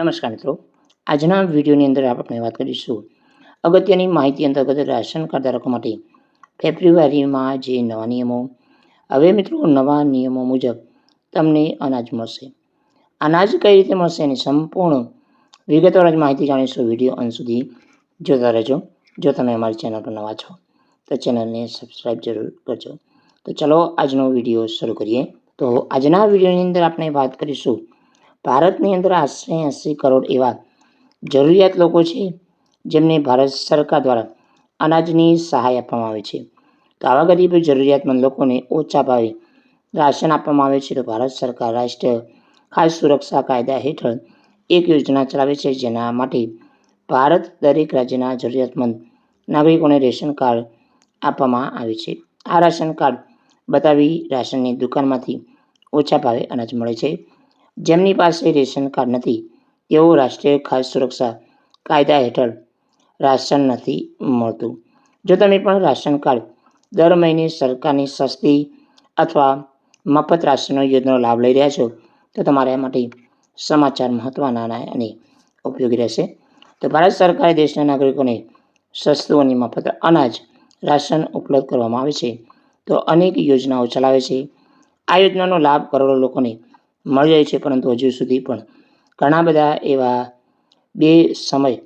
નમસ્કાર મિત્રો. આજના વિડીયોની અંદર આપણે વાત કરીશું અગત્યની માહિતી અંતર્ગત રાશન કાર્ડ ધારકો માટે ફેબ્રુઆરીમાં જે નવા નિયમો, હવે મિત્રો નવા નિયમો મુજબ તમને અનાજ મળશે. અનાજ કઈ રીતે મળશે એની સંપૂર્ણ વિગતવાર જ માહિતી જાણીશું વીડિયો અંત સુધી જોતા રહેજો. જો તમે અમારી ચેનલ પર નવા છો, તો ચેનલને સબસ્ક્રાઈબ જરૂર કરજો. તો ચલો આજનો વીડિયો શરૂ કરીએ. તો આજના વિડીયોની અંદર આપણે વાત કરીશું ભારતની અંદર આશરે એંસી કરોડ એવા જરૂરિયાત લોકો છે, જેમને ભારત સરકાર દ્વારા અનાજની સહાય આપવામાં આવે છે. તો આવા ગરીબ જરૂરિયાતમંદ લોકોને ઓછા ભાવે રાશન આપવામાં આવે છે. તો ભારત સરકાર રાષ્ટ્રીય ખાદ્ય સુરક્ષા કાયદા હેઠળ એક યોજના ચલાવે છે, જેના માટે ભારત દરેક રાજ્યના જરૂરિયાતમંદ નાગરિકોને રેશન કાર્ડ આપવામાં આવે છે. આ રાશન કાર્ડ બતાવી રાશનની દુકાનમાંથી ઓછા ભાવે અનાજ મળે છે. જેમની પાસે રેશન કાર્ડ નથી, તેઓ રાષ્ટ્રીય ખાદ્ય સુરક્ષા કાયદા હેઠળ રાશન નથી મળતું. જો તમે પણ રાશન કાર્ડ દર મહિને સરકારની સસ્તી અથવા મફત રાશનનો યોજનાનો લાભ લઈ રહ્યા છો, તો તમારા માટે સમાચાર મહત્ત્વના અને ઉપયોગી રહેશે. તો ભારત સરકારે દેશના નાગરિકોને સસ્તું અને મફત અનાજ રાશન ઉપલબ્ધ કરવામાં આવે છે. તો અનેક યોજનાઓ ચલાવે છે. આ યોજનાનો લાભ કરોડો લોકોને મળી જાય છે પરંતુ હજુ સુધી પણ ઘણા બધા એવા બે સમય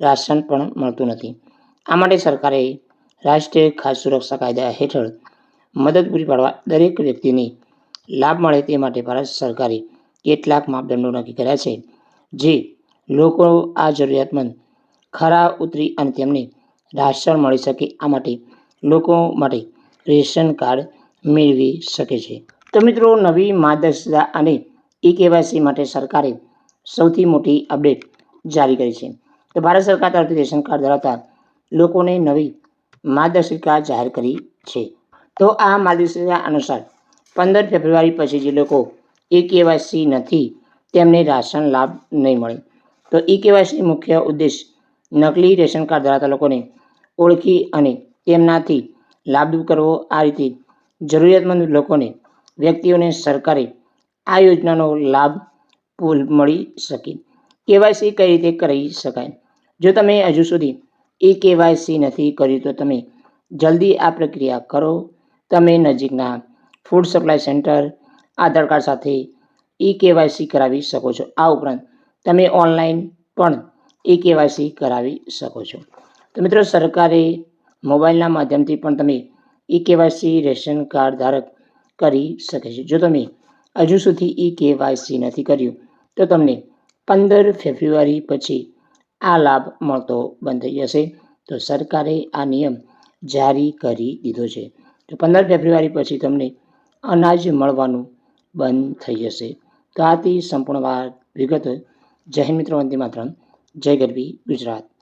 રાશન પણ મળતું નથી. આ માટે સરકારે રાષ્ટ્રીય ખાદ્ય સુરક્ષા કાયદા હેઠળ મદદ પૂરી પાડવા દરેક વ્યક્તિને લાભ મળે તે માટે ભારત સરકારે કેટલાક માપદંડો નક્કી કર્યા છે, જે લોકો આ જરૂરિયાતમંદ ખરા ઉતરી અને તેમને રાશન મળી શકે આ માટે લોકો માટે રેશન કાર્ડ મેળવી શકે છે. તો મિત્રો, નવી માર્ગદર્શિકા અને ઈ કેવાયસી માટે સરકારે સૌથી મોટી અપડેટ જારી કરી છે. તો ભારત સરકાર તરફથી રેશન કાર્ડ ધરાવતા લોકોને નવી માર્ગદર્શિકા જાહેર કરી છે. તો આ માર્ગદર્શિકા અનુસાર પંદર ફેબ્રુઆરી પછી જે લોકો ઈ કેવાયસી નથી, તેમને રાશન લાભ નહીં મળે. તો ઈ કેવાયસી મુખ્ય ઉદ્દેશ નકલી રેશન કાર્ડ ધરાવતા લોકોને ઓળખી અને તેમનાથી લાભ દૂર કરવો. આ રીતે જરૂરિયાતમંદ લોકોને વ્યક્તિઓને સરકારે આ યોજનાનો લાભ પૂલ મળી શકે. કેવાયસી કઈ રીતે કરી શકાય? જો તમે હજુ સુધી એ કેવાયસી નથી કર્યું તો તમે જલ્દી આ પ્રક્રિયા કરો. તમે નજીકના food supply centre, Aadhaar card સાથે ઈ કેવાયસી કરાવી શકો છો. આ ઉપરાંત તમે ઓનલાઈન પણ ઈ કેવાયસી કરાવી શકો છો. તો મિત્રો, સરકારે મોબાઈલના માધ્યમથી પણ તમે ઈ કેવાયસી રેશન કાર્ડ ધારક કરી શકે છે. જો તમે હજુ સુધી ઈ કેવાયસી નથી કર્યું, તો તમને પંદર ફેબ્રુઆરી પછી આ લાભ મળતો બંધ થઈ જશે. તો સરકારે આ નિયમ જારી કરી દીધો છે. તો પંદર ફેબ્રુઆરી પછી તમને અનાજ મળવાનું બંધ થઈ જશે. તો આથી સંપૂર્ણ વાત વિગત. જય મિત્રો, વંદે માત્રમ. જય ગરબી ગુજરાત.